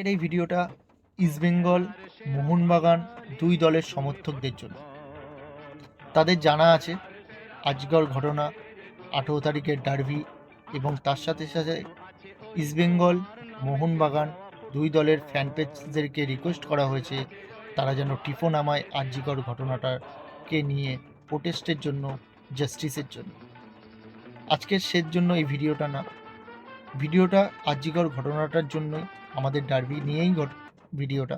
আজকের এই ভিডিওটা ইস্টবেঙ্গল মোহনবাগান দুই দলের সমর্থকদের জন্য। তাদের জানা আছে, আজগর ঘটনা, আঠেরো তারিখের ডার্বি এবং তার সাথে সাথে ইস্টবেঙ্গল মোহনবাগান দুই দলের ফ্যান পেজদেরকে রিকোয়েস্ট করা হয়েছে, তারা যেন টিফো নামায় আর্যিকর ঘটনাটাকে নিয়ে প্রোটেস্টের জন্য জাস্টিসের জন্য। আজকের সের জন্য এই ভিডিওটা না। ভিডিওটা আর্যিকর ঘটনাটার জন্য আমাদের ডার্বি নিয়েই ভিডিওটা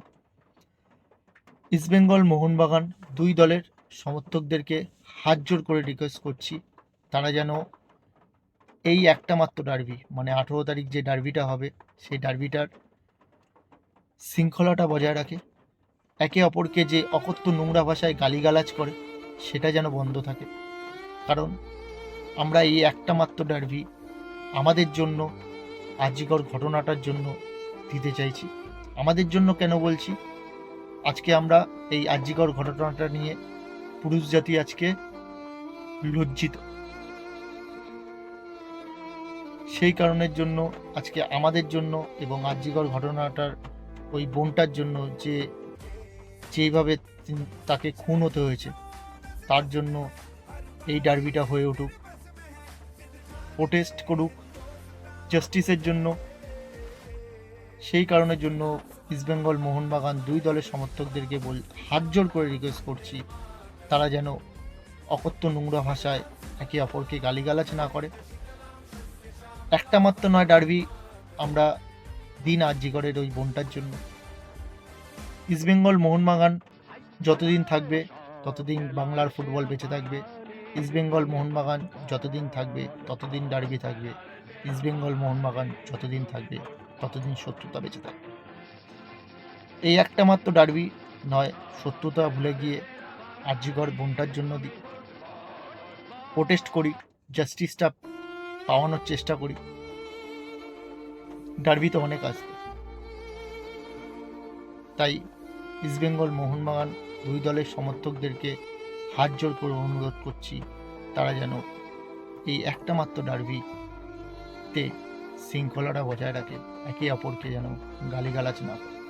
ইস্টবেঙ্গল মোহনবাগান দুই দলের সমর্থকদেরকে হাত জোর করে রিকোয়েস্ট করছি, তারা যেন এই একটা মাত্র ডার্বি মানে আঠেরো তারিখ যে ডার্বিটা হবে, সেই ডার্বিটার শৃঙ্খলাটা বজায় রাখে। একে অপরকে যে অকথ্য নোংরা ভাষায় গালিগালাজ করে, সেটা যেন বন্ধ থাকে। কারণ আমরা এই একটা মাত্র ডার্বি আমাদের জন্য আজিকর ঘটনাটার জন্য দিতে চাইছি। আমাদের জন্য কেন বলছি? আজকে আমরা এই আজিকর ঘটনাটা নিয়ে পুরুষ জাতি আজকে লজ্জিত। সেই কারণের জন্য আজকে আমাদের জন্য এবং আজিকর ঘটনাটার ওই বোনটার জন্য যে যেইভাবে তাকে খুন হতে হয়েছে, তার জন্য এই ডার্বিটা হয়ে উঠুক। প্রোটেস্ট করুক। জাস্টিসের জন্য সেই কারণের জন্য ইস্টবেঙ্গল মোহনবাগান দুই দলের সমর্থকদেরকে বল হাত জোর করে রিকোয়েস্ট করছি। তারা যেন অকথ্য নোংরা ভাষায় একে অপরকে গালিগালাজ না করে। একটা মাত্র নয় ডার্বি আমরা দিন আর্জিগড়ের ওই বোনটার জন্য। ইস্টবেঙ্গল মোহনবাগান যতদিন থাকবে, ততদিন বাংলার ফুটবল বেঁচে থাকবে। ইস্টবেঙ্গল মোহনবাগান যতদিন থাকবে, ততদিন ডার্বি থাকবে। ইস্টবেঙ্গল মোহনবাগান যতদিন থাকবে। ততদিন শত্রুতা বেঁচে থাকবে এই একটা মাত্র ডার্বি, নয়, শত্রুতা ভুলে গিয়ে আর্যিকর বোনটার জন্য দিই প্রোটেস্ট করি জাস্টিসটা পাওয়ানোর চেষ্টা করি। ডার্বি তো অনেক আসবে তাই ইস্টবেঙ্গল মোহনবাগান দুই দলের সমর্থকদেরকে হাত জোর করে অনুরোধ করছি, তারা যেন এই একটা মাত্র ডার্বিতে শৃঙ্খলাটা বজায় রাখে একে অপরকে যেন গালিগালাজ না করে।